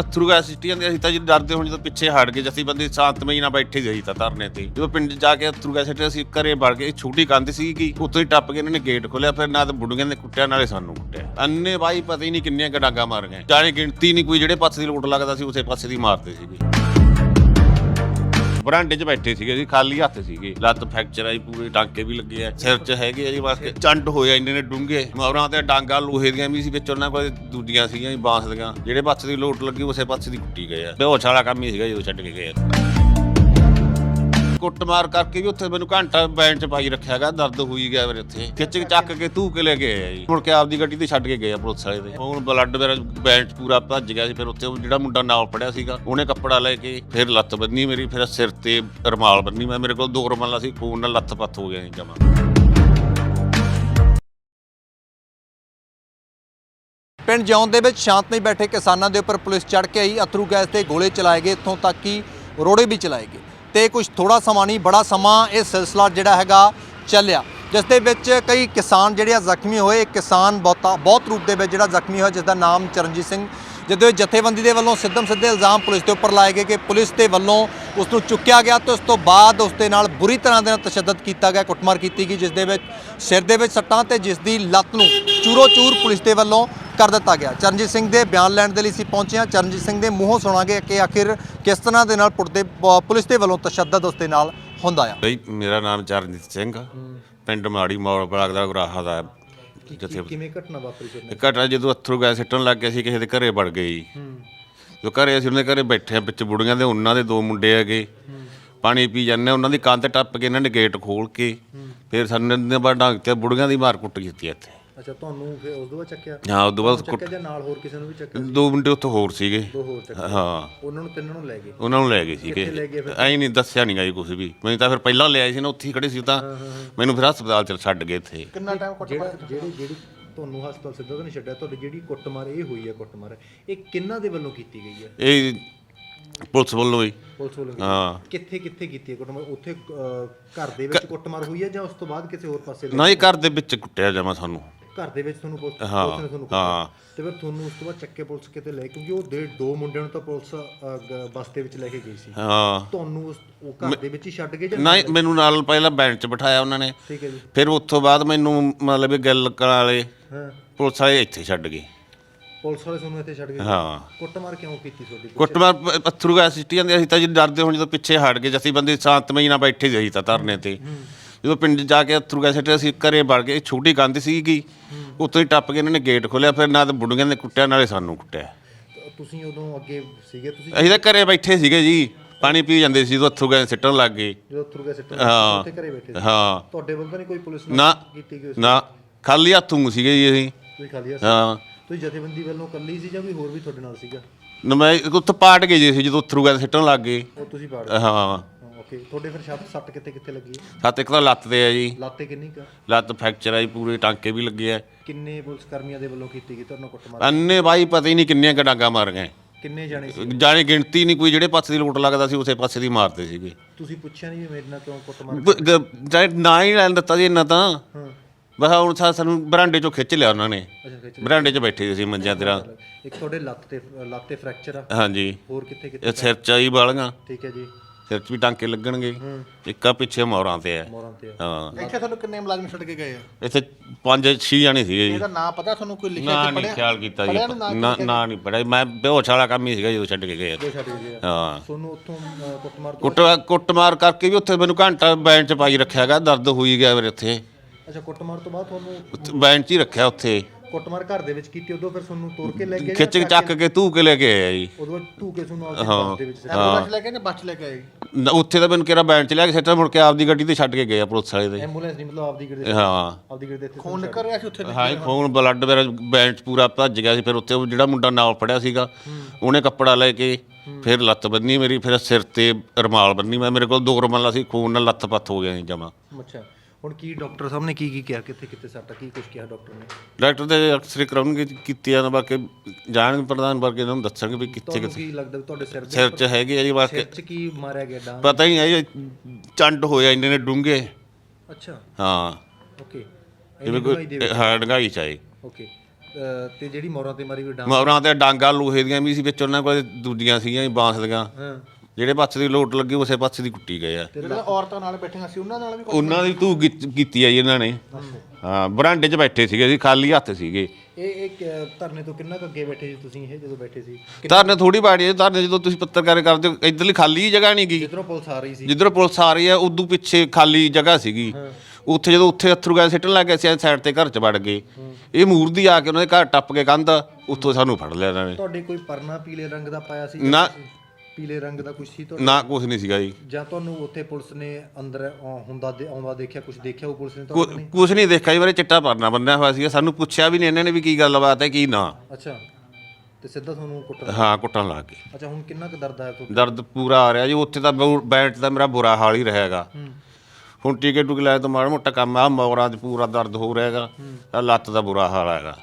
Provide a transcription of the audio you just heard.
ਅਥਰੂ gas ਸਿੱਟੀ ਜਾਂਦੇ ਅਸੀਂ ਤਾਂ ਜੀ ਡਰਦੇ ਹੁਣ, ਜਦੋਂ ਪਿੱਛੇ ਹਟ ਗਏ, ਜੱਸੀ ਬੰਦੇ ਸ਼ਾਂਤਮਈ ਨਾਲ ਬੈਠੇ ਸੀ ਤਾਂ ਧਰਨੇ ਤੇ। ਜਦੋਂ ਪਿੰਡ ਜਾ ਕੇ ਅਥਰੂ ਗੈਸ ਸਿੱਟੇ ਅਸੀਂ ਘਰੇ ਵੜ ਗਏ ਛੋਟੀ ਕੰਧ ਸੀ ਕਿ ਉੱਤੋਂ ਹੀ ਟੱਪ ਕੇ ਇਹਨਾਂ ਨੇ ਗੇਟ ਖੋਲਿਆ ਫਿਰ ਨਾ ਤਾਂ ਬੁੱਢੀਆਂ ਨੇ ਕੁੱਟਿਆ, ਨਾਲੇ ਸਾਨੂੰ ਕੁੱਟਿਆ। ਅੰਨੇ ਬਾਈ ਪਤਾ ਹੀ ਨਹੀਂ ਕਿੰਨੀਆਂ ਗਡਾਗਾ ਮਾਰ ਗਏ ਜਾਣੇ ਗਿਣਤੀ ਨਹੀਂ ਕੋਈ, ਜਿਹੜੇ ਪਾਸੇ ਦੀ ਲੋਟ ਲੱਗਦਾ ਸੀ, ਉਸੇ ਪਾਸੇ ਦੀ ਮਾਰਦੇ ਸੀਗੇ। ਬਰਾਂਡੇ 'ਚ ਬੈਠੇ ਸੀਗੇ ਜੀ, ਖਾਲੀ ਹੱਥ ਸੀਗੇ। ਲੱਤ ਫ੍ਰੈਕਚਰ ਆਈ, ਪੂਰੇ ਟਾਂਕੇ ਵੀ ਲੱਗੇ ਆ, ਸਿਰ 'ਚ ਹੈਗੇ ਆ ਜੀ ਬਸ ਕੇ। ਚੰਡ ਹੋਇਆ ਇੰਨੇ ਨੇ ਡੂੰਘੇ। ਮੌਰਾਂ ਤੇ ਡਾਂਗਾ, ਲੋਹੇ ਦੀਆਂ ਵੀ ਸੀ, ਵਿੱਚ ਉਹਨਾਂ ਕੋਲ ਦੂਜੀਆਂ ਸੀਗੀਆਂ ਜੀ, ਬਾਂਸ ਦੀਆਂ। ਜਿਹੜੇ ਪਾਸੇ ਦੀ ਲੋਟ ਲੱਗੀ, ਉਸੇ ਪਾਸੇ ਦੀ ਕੁੱਟੀ ਗਏ ਆ। ਬੇਹੋਸ਼ ਵਾਲਾ ਕੰਮ ਹੀ ਸੀਗਾ ਜਦੋਂ ਛੱਡ ਕੇ ਗਏ ਆ। ਕੁੱਟਮਾਰ ਕਰਕੇ ਵੀ ਉੱਥੇ ਮੈਨੂੰ ਘੰਟਾ ਬੈਂਚ 'ਚ ਪਾਈ ਰੱਖਿਆਗਾ ਦਰਦ ਹੋਈ ਗਿਆ ਮੇਰੇ ਉੱਥੇ। ਖਿੱਚ ਚੱਕ ਕੇ ਧੂ ਕੇ ਲੈ ਗਏ ਆ ਜੀ। ਮੁੜ ਕੇ ਆਪਦੀ ਗੱਡੀ ਤੇ ਛੱਡ ਕੇ ਗਏ ਆ ਪੁਲਿਸ ਵਾਲੇ ਦੇ ਹੁਣ ਬਲੱਡ ਮੇਰਾ ਬੈਂਚ ਪੂਰਾ ਭੱਜ ਗਿਆ ਸੀ, ਫਿਰ ਉੱਥੇ ਉਹ ਜਿਹੜਾ ਮੁੰਡਾ ਨਾਲ ਪੜਿਆ ਸੀਗਾ, ਉਹਨੇ ਕੱਪੜਾ ਲੈ ਕੇ ਫਿਰ ਲੱਤ ਬੰਨੀ ਮੇਰੀ, ਫਿਰ ਸਿਰ ਤੇ ਰਮਾਲ ਬੰਨੀ। ਮੈਂ ਮੇਰੇ ਕੋਲ ਦੋ ਰਮਾਲਾਂ ਸੀ, ਖੂਨ ਨਾਲ ਲੱਤ ਪੱਥ ਹੋ ਗਿਆ ਸੀ ਜਮਾ। ਪਿੰਡ ਜਿਉਂ ਦੇ ਵਿੱਚ ਸ਼ਾਂਤਮਈ ਬੈਠੇ ਕਿਸਾਨਾਂ ਦੇ ਉੱਪਰ ਪੁਲਿਸ ਚੜ੍ਹ ਕੇ ਆਈ। ਅਥਰੂ ਗੈਸ ਤੇ ਗੋਲੇ ਚਲਾਏ ਗਏ, ਇੱਥੋਂ ਤੱਕ ਕਿ ਰੋੜੇ ਵੀ ਚਲਾਏ ਗਏ। ਤੇ ਕੁਝ ਥੋੜਾ ਸਮਾਂ ਨਹੀਂ, ਬੜਾ ਸਮਾਂ ਇਹ ਸਿਲਸਿਲਾ ਜਿਹੜਾ ਹੈਗਾ ਚੱਲਿਆ ਜਿਸ ਦੇ ਵਿੱਚ ਕਈ ਕਿਸਾਨ ਜਿਹੜੇ ਆ ਜ਼ਖਮੀ ਹੋਏ। ਇੱਕ ਕਿਸਾਨ ਬਹੁਤਾ, ਬਹੁਤ ਰੂਪ ਦੇ ਵਿੱਚ ਜਿਹੜਾ ਜ਼ਖਮੀ ਹੋਇਆ ਜਿਸ ਦਾ ਨਾਮ ਚਰਨਜੀਤ ਸਿੰਘ। ਜਿਹਦੇ ਵਿੱਚ ਜਥੇਬੰਦੀ ਦੇ ਵੱਲੋਂ ਸਿੱਧਮ ਸਿੱਧੇ ਇਲਜ਼ਾਮ ਪੁਲਿਸ ਦੇ ਉੱਪਰ ਲਾਏ ਗਏ ਕਿ ਪੁਲਿਸ ਦੇ ਵੱਲੋਂ ਉਸ ਨੂੰ ਚੁੱਕਿਆ ਗਿਆ ਤੇ ਉਸ ਤੋਂ ਬਾਅਦ ਉਸ ਦੇ ਨਾਲ ਬੁਰੀ ਤਰ੍ਹਾਂ ਦੇ ਨਾਲ ਤਸ਼ੱਦਦ ਕੀਤਾ ਗਿਆ, ਕੁੱਟਮਾਰ ਕੀਤੀ ਗਈ ਜਿਸ ਦੇ ਵਿੱਚ ਸਿਰ ਦੇ ਵਿੱਚ ਸੱਟਾਂ ਤੇ ਜਿਸ ਦੀ ਲੱਤ ਨੂੰ ਚੂਰੋ ਚੂਰ ਪੁਲਿਸ ਦੇ ਵੱਲੋਂ ਕਰ ਦਿੱਤਾ ਗਿਆ। ਚਰਨਜੀਤ ਸਿੰਘ ਦੇ ਬਿਆਨ ਲੈਣ ਦੇ ਲਈ ਅਸੀਂ ਪਹੁੰਚੇ ਹਾਂ। ਚਰਨਜੀਤ ਸਿੰਘ ਦੇ ਮੂੰਹੋਂ ਸੁਣਾਂਗੇ ਕਿ ਆਖਿਰ ਕਿਸ ਤਰ੍ਹਾਂ ਦੇ ਨਾਲ ਪੁਲਿਸ ਦੇ ਪੁਲਿਸ ਦੇ ਵੱਲੋਂ ਤਸ਼ੱਦਦ ਉਸ ਦੇ ਨਾਲ ਹੁੰਦਾ ਆ। ਬਈ ਮੇਰਾ ਨਾਮ ਚਰਨਜੀਤ ਸਿੰਘ ਆ। ਪਿੰਡ ਮਾੜੀ ਮੌੜ ਬਲਾਕ ਦਾ ਗੁਰਾਹਾ ਦਾ ਜਿੱਥੇ ਕਿਵੇਂ ਘਟਨਾ ਵਾਪਰੀ ਸੀ ਘਟਨਾ ਜਦੋਂ ਅਥਰੂ ਗੈਸ ਸਿੱਟਣ ਲੱਗ ਗਏ ਸੀ ਕਿਸੇ ਦੇ ਘਰੇ ਵੜ ਗਏ ਜੀ। ਜੋ ਘਰੇ ਅਸੀਂ ਉਹਨਾਂ ਦੇ ਘਰੇ ਬੈਠੇ ਆ ਵਿੱਚ ਬੁੜੀਆਂ ਦੇ ਉਹਨਾਂ ਦੇ ਦੋ ਮੁੰਡੇ ਹੈਗੇ। ਪਾਣੀ ਪੀ ਜਾਂਦੇ ਉਹਨਾਂ ਦੀ ਕੰਧ ਟੱਪ ਕੇ ਇਹਨਾਂ ਨੇ ਗੇਟ ਖੋਲ ਕੇ ਫਿਰ ਸਾਨੂੰ ਨੇ ਬਾਹਰ ਡਾਂਗ ਤੇ ਬੁੜੀਆਂ ਦੀ ਮਾਰ ਕੁੱਟ ਕੀਤੀ ਇੱਥੇ। ਅੱਛਾ ਤੁਹਾਨੂੰ ਫਿਰ ਉਸ ਤੋਂ ਬਾਅਦ ਚੱਕਿਆ? ਹਾਂ ਉਦੋਂ ਬਾਅਦ ਕੁੱਟ ਜਾਂ ਨਾਲ ਹੋਰ ਕਿਸੇ ਨੂੰ ਵੀ ਚੱਕਿਆ? ਦੋ ਮੁੰਡੇ ਉੱਥੇ ਹੋਰ ਸੀਗੇ। ਹੋਰ ਚੱਕਿਆ ਹਾਂ। ਉਹਨਾਂ ਨੂੰ ਤਿੰਨਾਂ ਨੂੰ ਲੈ ਗਏ? ਉਹਨਾਂ ਨੂੰ ਲੈ ਗਏ ਸੀਗੇ। ਐਂ ਨਹੀਂ ਦੱਸਿਆ ਨਹੀਂ ਗਾਈ ਕੁਝ ਵੀ। ਮੈਨੂੰ ਤਾਂ ਫਿਰ ਪਹਿਲਾਂ ਲਿਆਏ ਸੀ ਨਾ ਉੱਥੇ ਹੀ ਖੜੇ ਸੀ ਤਾਂ ਮੈਨੂੰ ਫਿਰ ਹਸਪਤਾਲ ਚ ਛੱਡ ਗਏ ਇੱਥੇ। ਕਿੰਨਾ ਟਾਈਮ ਕੁੱਟਮਾਰ ਜਿਹੜੀ ਜਿਹੜੀ ਤੁਹਾਨੂੰ ਹਸਪਤਾਲ ਸਿੱਧਾ ਤਾਂ ਨਹੀਂ ਛੱਡਿਆ ਤੁਹਾਡੀ ਜਿਹੜੀ ਕੁੱਟਮਾਰ ਇਹ ਹੋਈ ਹੈ ਕੁੱਟਮਾਰ ਇਹ ਕਿੰਨਾਂ ਦੇ ਵੱਲੋਂ ਕੀਤੀ ਗਈ ਹੈ ਇਹ ਪੁਲਿਸ ਵੱਲੋਂ ਹੀ ਪੁਲਿਸ ਵੱਲੋਂ ਹਾਂ। ਕਿੱਥੇ ਕਿੱਥੇ ਕੀਤੀ ਹੈ ਕੁੱਟਮਾਰ? ਉੱਥੇ ਅਹ, ਘਰ ਦੇ ਵਿੱਚ ਕੁੱਟਮਾਰ ਹੋਈ ਹੈ ਜਾਂ ਉਸ ਤੋਂ ਬਾਅਦ ਕਿਸੇ ਹੋਰ ਪਾਸੇ ਨਾ ਇਹ ਘਰ ਦੇ ਵਿੱਚ ਕੁੱਟਿਆ ਜਾਵਾਂ ਸਾਨੂੰ। ਘਰ ਦੇ ਵਿੱਚ ਤੁਹਾਨੂੰ ਪੁਲਿਸ ਹਾਂ, ਪੁਲਿਸ ਨੇ ਤੁਹਾਨੂੰ ਹਾਂ। ਤੇ ਫਿਰ ਤੁਹਾਨੂੰ ਉਸ ਤੋਂ ਬਾਅਦ ਚੱਕੇ ਪੁਲਿਸ ਕਿਤੇ ਲੈ ਕਿਉਂਕਿ ਉਹ ਦੇ ਦੋ ਮੁੰਡਿਆਂ ਨੂੰ ਤਾਂ ਪੁਲਿਸ ਅਹ, ਗ- ਬੱਸ ਦੇ ਵਿੱਚ ਲੈ ਕੇ ਗਈ ਸੀ। ਹਾਂ। ਤੁਹਾਨੂੰ ਉਸ ਉਹ ਘਰ ਦੇ ਵਿੱਚ ਹੀ ਛੱਡ ਗਏ ਜਾਂ ਨਾ ਮੈਨੂੰ ਨਾਲ ਪਹਿਲਾਂ ਬੈਂਚ 'ਚ ਬਿਠਾਇਆ ਉਹਨਾਂ ਨੇ। ਠੀਕ ਹੈ ਜੀ। ਫਿਰ ਉਸ ਤੋਂ ਬਾਅਦ ਮੈਨੂੰ ਮਤਲਬ ਇਹ ਗੱਲ ਕਰਨ ਵਾਲੇ ਹਾਂ। ਪੁਲਿਸ ਵਾਲੇ ਇੱਥੇ ਛੱਡ ਗਏ। ਪੁਲਿਸ ਵਾਲੇ ਤੁਹਾਨੂੰ ਇੱਥੇ ਛੱਡ ਗਏ? ਹਾਂ। ਕੁੱਟਮਾਰ ਕਿਉਂ ਕੀਤੀ ਤੁਹਾਡੀ? ਕੁੱਟਮਾਰ ਪ- ਪੱਥਰੂ ਗੈਸ ਸਿੱਟੀ ਜਾਂਦੇ ਅਸੀਂ ਤਾਂ ਜੀ ਡਰਦੇ ਹੁਣ ਜਦੋਂ ਪਿੱਛੇ ਹਟ ਗਏ ਜੱਸੀ ਬੰਦੇ ਸ਼ਾਂਤਮਈ ਨਾਲ ਬੈਠੇ ਸੀ ਤਾਂ ਧਰਨੇ ਤੇ। ਜਦੋਂ ਪਿੰਡ ਜਾ ਕੇ ਅਥਰੂ ਗੈਸ ਸਿੱਟੇ ਅਸੀਂ ਘਰੇ ਵੜ ਗਏ ਛੋਟੀ ਕੰਧ ਸੀ ਕਿ ਉੱਤੋਂ ਹੀ ਟੱਪ ਕੇ ਇਹਨਾਂ ਨੇ ਗੇਟ ਖੋਲਿਆ ਫਿਰ ਨਾ ਤਾਂ ਬੁੱਢੀਆਂ ਨੇ ਕੁੱਟਿਆ ਨਾਲੇ ਸਾਨੂੰ ਕੁੱਟਿਆ। ਤੁਸੀਂ ਉਦੋਂ ਅੱਗੇ ਸੀਗੇ ਤੁਸੀਂ? ਅਸੀਂ ਤਾਂ ਘਰੇ ਬੈਠੇ ਸੀਗੇ ਜੀ ਪਾਣੀ ਪੀ ਜਾਂਦੇ ਸੀ ਜਦੋਂ ਅਥਰੂ ਗੈਸ ਸਿੱਟਣ ਲੱਗ ਗਏ। ਜਦੋਂ ਤੁਰਗੇ ਸਿੱਟ ਹਾਂ। ਉੱਥੇ ਘਰੇ ਬੈਠੇ ਸੀ। ਹਾਂ। ਤੁਹਾਡੇ ਵੱਲ ਤਾਂ ਨਹੀਂ ਕੋਈ ਪੁਲਿਸ ਨਾ ਕੀਤੀ ਗਈ ਨਾ ਖਾਲੀ ਹੱਥੋਂ ਸੀਗੇ ਜੀ ਅਸੀਂ। ਤੁਸੀਂ ਖਾਲੀ ਹੱਥ? ਹਾਂ। ਤੁਸੀਂ ਜਥੇਬੰਦੀ ਵੱਲੋਂ ਕੱਲੀ ਸੀ ਜਾਂ ਕੋਈ ਹੋਰ ਵੀ ਤੁਹਾਡੇ ਨਾਲ ਸੀਗਾ? ਨਾ ਮੈਂ ਉੱਥੇ ਪਾਟ ਗਏ ਜੀ ਅਸੀਂ ਜਦੋਂ ਅਥਰੂ ਗੈਸ ਸਿੱਟਣ ਲੱਗ ਗਏ। ਉਹ ਤੁਸੀਂ ਪਾੜ ਹਾਂ। ਓਕੇ ਤੁਹਾਡੇ ਫਿਰ ਛੱਤ ਸੱਟ ਕਿੱਥੇ ਕਿੱਥੇ ਲੱਗੀ ਹੈ? ਸੱਤ ਇੱਕ ਤਾਂ ਲੱਤ ਤੇ ਆ ਜੀ। ਲਾਤੇ ਕਿੰਨੀ ਕਾ? ਲੱਤ ਫ੍ਰੈਕਚਰ ਆਈ ਪੂਰੇ ਟਾਂਕੇ ਵੀ ਲੱਗੇ ਆ। ਕਿੰਨੇ ਪੁਲਿਸ ਕਰਮੀਆਂ ਦੇ ਵੱਲੋਂ ਕੀਤੀ ਗਈ? ਤੁਹਾਨੂੰ ਕੁੱਟਮਾਰ ਅੰਨੇ ਬਾਈ ਪਤਾ ਹੀ ਨਹੀਂ ਕਿੰਨੀਆਂ ਗਡਾਗਾ ਮਾਰ ਗਏ। ਕਿੰਨੇ ਜਾਣੇ ਸੀ? ਜਾਣੇ ਗਿਣਤੀ ਨਹੀਂ ਕੋਈ ਜਿਹੜੇ ਪਾਸੇ ਦੀ ਲੋਟ ਲੱਗਦਾ ਸੀ ਉਸੇ ਪਾਸੇ ਦੀ ਮਾਰਦੇ ਸੀਗੇ। ਤੁਸੀਂ ਪੁੱਛਿਆ ਨਹੀਂ ਵੀ ਮੇਰੇ ਨਾਲ ਕਿਉਂ ਕੁੱਟਮਾਰ ਬ- ਗ- ਜਾਣੇ ਨਾ ਹੀ ਲੈਣ ਦਿੱਤਾ ਜੀ ਇੰਨਾ ਤਾਂ। ਹਾਂ। ਬਸ ਹੁਣ ਸਾ- ਸਾਨੂੰ ਬਰਾਂਡੇ ਚੋਂ ਖਿੱਚ ਲਿਆ ਉਹਨਾਂ ਨੇ। ਅੱਛਾ ਖਿੱਚ ਬਰਾਂਡੇ 'ਚ ਬੈਠੇ ਸੀ ਮੰਜਿਆਂ ਤੇਰਾ ਇੱਕ ਤੁਹਾਡੇ ਲੱਤ ਤੇ ਲੱਤ ਤੇ ਫ੍ਰੈਕਚਰ ਆ। ਹਾਂਜੀ। ਹੋਰ ਕਿੱਥੇ ਕਿੱਥੇ ਇਹ ਸਿਰ 'ਚ ਆਈ ਬਾਲੀਆਂ। ਠੀਕ ਹੈ ਜੀ। ਸਿਰ 'ਚ ਵੀ ਟਾਂਕੇ ਲੱਗਣਗੇ। ਇੱਕਾ ਪਿੱਛੇ ਮੋਰਾਂ ਤੇ ਆ ਮੋਰਾਂ ਤੇ ਆ। ਹਾਂ। ਇੱਥੇ ਤੁਹਾਨੂੰ ਕਿੰਨੇ ਮੁਲਾਜ਼ਮ ਛੱਡ ਕੇ ਗਏ ਆ? ਇੱਥੇ ਪੰਜ ਛੇ ਜਾਣੇ ਸੀਗੇ ਜੀ। ਇਹਦਾ ਨਾਂ ਪਤਾ ਤੁਹਾਨੂੰ ਕੋਈ ਲਿਖਿਆ ਨਾ ਕਿ ਨਹੀਂ ਪੜਿਆ ਖਿਆਲ ਕੀਤਾ ਜੀ। ਪੜ੍ਹਿਆ ਨੀ, ਨਾ ਨਾ ਨਾ ਨਹੀਂ ਪੜਿਆ ਮੈਂ ਬੇਹੋਸ਼ ਵਾਲਾ ਕੰਮ ਹੀ ਸੀਗਾ ਜਦੋਂ ਛੱਡ ਕੇ ਗਏ ਜੋ ਛੱਡ ਕੇ ਗਿਆ ਹਾਂ। ਤੁਹਾਨੂੰ ਉੱਥੋਂ ਅਹ, ਕੁੱਟਮਾਰ ਤੋਂ ਕੁੱਟ ਕੁੱਟਮਾਰ ਕਰਕੇ ਵੀ ਉੱਥੇ ਮੈਨੂੰ ਘੰਟਾ ਬੈਂਚ 'ਚ ਪਾਈ ਰੱਖਿਆਗਾ ਦਰਦ ਹੋਈ ਗਿਆ ਮੇਰੇ ਉੱਥੇ। ਅੱਛਾ ਕੁੱਟਮਾਰ ਤੋਂ ਬਾਅਦ ਤੁਹਾਨੂੰ ਉੱਥੇ ਬੈਂਚ 'ਚ ਹੀ ਰੱਖਿਆ ਉੱਥੇ। ਕੁੱਟਮਾਰ ਘਰ ਦੇ ਵਿੱਚ ਕੀਤੀ ਉਦੋਂ ਫਿਰ ਤੁਹਾਨੂੰ ਤੋੜ ਕੇ ਲੈ ਗਏ ਖਿੱਚ ਚੱਕ ਕੇ? ਧੂ ਕੇ ਲੈ ਕੇ ਆਇਆ ਜੀ। ਉਦੋਂ ਧੂ ਕੇ ਤੁਹਾਨੂੰ ਆਪਦੇ ਹਾਂ। ਬੱਸ ਦੇ ਵਿੱਚ ਐਂਬੂਲੈਂਸ ਲੈ ਕੇ ਨੇ ਬੱਚ ਲੈ ਕੇ ਆਏ? ਨਾ, ਉੱਥੇ ਤਾਂ ਮੈਨੂੰ ਕਿਹੜਾ ਬੈਂਚ 'ਚ ਲਿਆ ਕੇ ਸੱਟਾ ਮੁੜ ਕੇ ਆਪਦੀ ਗੱਡੀ ਤੇ ਛੱਡ ਕੇ ਗਏ ਆ ਪੁਲਿਸ ਵਾਲੇ ਦੇ ਐਂਬੂਲੈਂਸ ਨਹੀਂ ਮਤਲਬ ਆਪਦੀ ਗੱਡੀ ਹਾਂ। ਆਪਦੀ ਗੱਡੀ ਦੇ ਇੱਥੇ ਖੂਨ ਨਿਕਲ ਰਿਹਾ ਸੀ ਉੱਥੇ ਹਾਂ ਜੀ, ਖੂਨ ਬਲੱਡ ਮੇਰਾ ਬੈਂਚ ਪੂਰਾ ਭੱਜ ਗਿਆ ਸੀ ਫਿਰ ਉੱਥੇ ਉਹ ਜਿਹੜਾ ਮੁੰਡਾ ਨਾਲ ਪੜਿਆ ਸੀਗਾ ਉਹਨੇ ਕੱਪੜਾ ਲੈ ਕੇ ਫਿਰ ਲੱਤ ਬੰਨੀ ਮੇਰੀ ਫਿਰ ਸਿਰ ਤੇ ਰਮਾਲ ਬੰਨੀ ਮੈਂ ਮੇਰੇ ਕੋਲ ਦੋ ਰਮਾਲਾਂ ਸੀ ਖੂਨ ਨਾਲ ਲੱਤ ਪੱਥ ਹੋ ਗਿਆ ਸੀ ਜਮਾ। ਅੱਛਾ। ਹੁਣ ਕੀ ਡਾਕਟਰ ਸਾਹਿਬ ਨੇ ਕੀ ਕੀ ਕਿਹਾ? ਕਿੱਥੇ ਕਿੱਥੇ ਸੱਟ ਆ, ਕੀ ਕੁਝ ਕਿਹਾ ਡਾਕਟਰ ਨੇ? ਡਾਕਟਰ ਦੇ ਅਕਸਰੇ ਕਰਾਉਣਗੇ ਕੀਤੀ ਆ ਨਾ ਬਾਕੀ ਜਾਣਗੇ ਪ੍ਰਧਾਨ ਵਰਗੇ ਇਹਨਾਂ ਨੂੰ ਦੱਸਾਂਗੇ ਵੀ ਕਿੱਥੇ ਤੁਹਾਨੂੰ ਕਿੱਥੇ ਕੀ ਲੱਗਦਾ ਵੀ ਤੁਹਾਡੇ ਸਿਰ ਦੇ ਸਿਰ 'ਚ ਹੈਗੇ ਆ ਜੀ ਬਾਕੀ ਸਿਰ 'ਚ ਕੀ ਮਾਰਿਆ ਗਿਆ ਡਾਂ ਪਤਾ ਹੀ ਨਹੀਂ ਇਹ ਚੰਡ ਹੋਇਆ ਇੰਨੇ ਨੇ ਡੂੰਘੇ। ਅੱਛਾ। ਹਾਂ। ਓਕੇ। ਜਿਵੇਂ ਕੋਈ ਹਾਂ ਡੰਗਾਈ ਚਾਹੀ ਓਕੇ। ਤੇ ਜਿਹੜੀ ਮੋਰਾਂ ਤੇ ਮਾਰੀ ਹੋਈ ਡਾਂਗ? ਮੌਰਾਂ ਤੇ ਡਾਂਗਾ ਲੋਹੇ ਦੀਆਂ ਵੀ ਸੀ ਵਿੱਚ ਉਹਨਾਂ ਕੋਲ ਦੂਜੀਆਂ ਸੀਗੀਆਂ ਜੀ ਬਾਂਸ ਦੀਆਂ। ਹਾਂ। ਜਿਹੜੇ ਪਾਸੇ ਦੀ ਲੋਟ ਲੱਗੀ ਉਸੇ ਪਾਸੇ ਦੀ ਕੁੱਟੀ ਗਏ ਆ। ਜਿਹੜਾ ਔਰਤਾਂ ਨਾਲ ਬੈਠੀਆਂ ਸੀ ਉਹਨਾਂ ਨਾਲ ਵੀ ਉਹਨਾਂ ਦੀ ਤੂੰ ਕੀਤੀ ਆ ਜੀ ਇਹਨਾਂ ਨੇ। ਹਾਂ ਬਰਾਂਡੇ 'ਚ ਬੈਠੇ ਸੀਗੇ ਸੀ ਖਾਲੀ ਹੱਥ ਸੀਗੇ। ਇਹ ਇਹ ਕ- ਧਰਨੇ ਤੋਂ ਕਿੰਨਾ ਕੁ ਅੱਗੇ ਬੈਠੇ ਸੀ ਤੁਸੀਂ ਇਹ ਜਦੋਂ ਬੈਠੇ ਸੀ? ਧਰਨੇ ਥੋੜੀ ਬਾੜੀ ਹੈ ਧਰਨੇ ਜਦੋਂ ਤੁਸੀਂ ਪੱਤਰਕਾਰ ਕਰਦੇ ਹੋ ਇਧਰਲੀ ਖਾਲੀ ਜਗ੍ਹਾ ਨਹੀਂ ਗਈ ਜਿੱਧਰੋਂ ਪੁਲਿਸ ਆ ਰਹੀ ਸੀ। ਜਿੱਧਰ ਪੁਲਿਸ ਆ ਰਹੀ ਹੈ ਉਦੋਂ ਪਿੱਛੇ ਖਾਲੀ ਜਗ੍ਹਾ ਸੀਗੀ। ਉੱਥੇ ਜਦੋਂ ਉੱਥੇ ਅਥਰੂ ਗੈਸ ਸਿੱਟਣ ਲੱਗ ਗਏ ਸੀ ਸਾਈਡ ਤੇ ਘਰ 'ਚ ਵੜ ਗਏ। ਇਹ ਮੂਰਦੀ ਆ ਕੇ ਉਹਨਾਂ ਦੇ ਘਰ ਟੱਪ ਕੇ ਕੰਧ ਉੱਥੋਂ ਸਾਨੂੰ ਫੜ ਲਿਆ ਇਹਨਾਂ ਨੇ। ਤੁਹਾਡੇ ਕੋਈ ਪਰਨਾ ਪੀਲੇ ਰੰਗ ਦਾ ਪਾਇਆ ਸੀ ਨਾ ਪੀਲੇ ਰੰਗ ਦਾ ਕੁਝ ਸੀ ਤੁਹਾਡੇ? ਨਾ ਕੁਝ ਨਹੀਂ ਸੀਗਾ ਜੀ। ਜਾਂ ਤੁਹਾਨੂੰ ਉੱਥੇ ਪੁਲਿਸ ਨੇ ਅੰਦਰ ਆਉ- ਹੁੰਦਾ ਦੇ- ਆਉਂਦਾ ਦੇਖਿਆ ਕੁਝ ਦੇਖਿਆ ਉਹ ਪੁਲਿਸ ਨੇ ਤੁਹਾਨੂੰ ਕੁਝ ਨਹੀਂ ਦੇਖਿਆ ਜੀ ਬਾਰੇ ਚਿੱਟਾ ਪਰਨਾ ਬੰਨਿਆ ਹੋਇਆ ਸੀਗਾ। ਸਾਨੂੰ ਪੁੱਛਿਆ ਵੀ ਨਹੀਂ ਇਹਨਾਂ ਨੇ ਵੀ ਕੀ ਗੱਲਬਾਤ ਹੈ ਕੀ ਨਾ। ਅੱਛਾ। ਤੇ ਸਿੱਧਾ ਤੁਹਾਨੂੰ ਕੁੱਟਣ ਹਾਂ ਕੁੱਟਣ ਲੱਗ ਗਏ। ਅੱਛਾ ਹੁਣ ਕਿੰਨਾ ਕੁ ਦਰਦ ਆਇਆ ਤੁਹਾਨੂੰ? ਦਰਦ ਪੂਰਾ ਆ ਰਿਹਾ ਜੀ ਉੱਥੇ ਤਾਂ ਬੈਂਚ ਦਾ ਮੇਰਾ ਬੁਰਾ ਹਾਲ ਹੀ ਰਹੇਗਾ ਹੁਣ ਟੀਕੇ ਟੁਕੇ ਲਾਏ ਤਾਂ ਮਾੜਾ ਮੋਟਾ ਕੰਮ ਆ ਮੌਰਾਂ 'ਚ ਪੂਰਾ ਦਰਦ ਹੋ ਰਿਹਾ ਹੈਗਾ। ਆਹ ਲੱਤ ਦਾ ਬੁਰਾ ਹਾਲ ਹੈਗਾ।